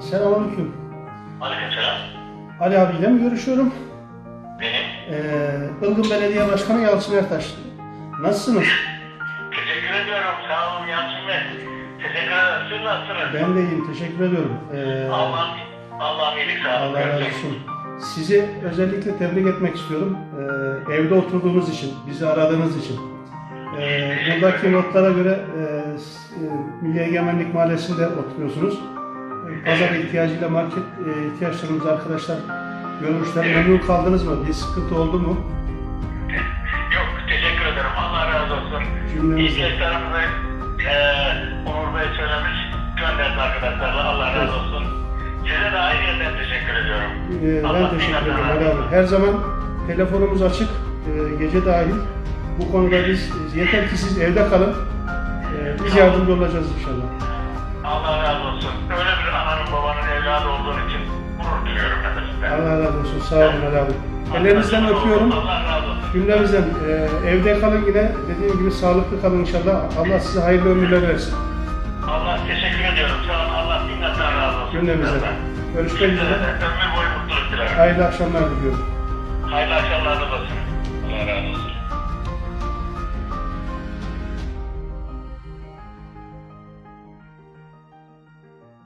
Selamünaleyküm. Aleykümselam. Ali abiyle mi görüşüyorum? Benim. Ee, Ilgın Belediye Başkanı Yalçın Ertaş. Nasılsınız? Teşekkür ediyorum. Sağ olun Yalçın Bey. Teşekkür ederim. Siz nasılsınız? Ben de iyiyim, teşekkür ediyorum. Ee, Allah'ım Allah'ım iyilik sağlık Allah razı olsun. Sizi özellikle tebrik etmek istiyorum. Ee, evde oturduğunuz için, bizi aradığınız için. Ee, buradaki notlara göre e, e, Milli Egemenlik Mahallesi'nde oturuyorsunuz. Pazar ihtiyacıyla market e, ihtiyaçlarımız arkadaşlar görmüşler. Memnun kaldınız mı? Bir sıkıntı oldu mu? Yok teşekkür ederim. Allah razı olsun. Cümlemize. İhtiyaçlarımızı eee Onur Bey söylemiş. Gönderdi arkadaşlarla. Allah razı olsun. Size de yerden teşekkür ediyorum. Ee, Allah ben teşekkür ederim Ali abi. Her zaman telefonumuz açık, e, gece dahil. Bu konuda biz yeter ki siz evde kalın. Ee, biz yardımcı olacağız inşallah. Allah razı olsun. Öyle Allah razı olsun. Sağ olun Ali abi. Ellerinizden öpüyorum. Allah razı olsun. Cümlemizden e, evde kalın yine dediğim gibi sağlıklı kalın inşallah. Allah size hayırlı ömürler versin. Allah teşekkür ediyorum. Sağ olun. Allah minnettar razı olsun. Cümlemizden. Görüşmek üzere. ömür boyu mutluluk dilerim. Hayırlı akşamlar diliyorum. Hayırlı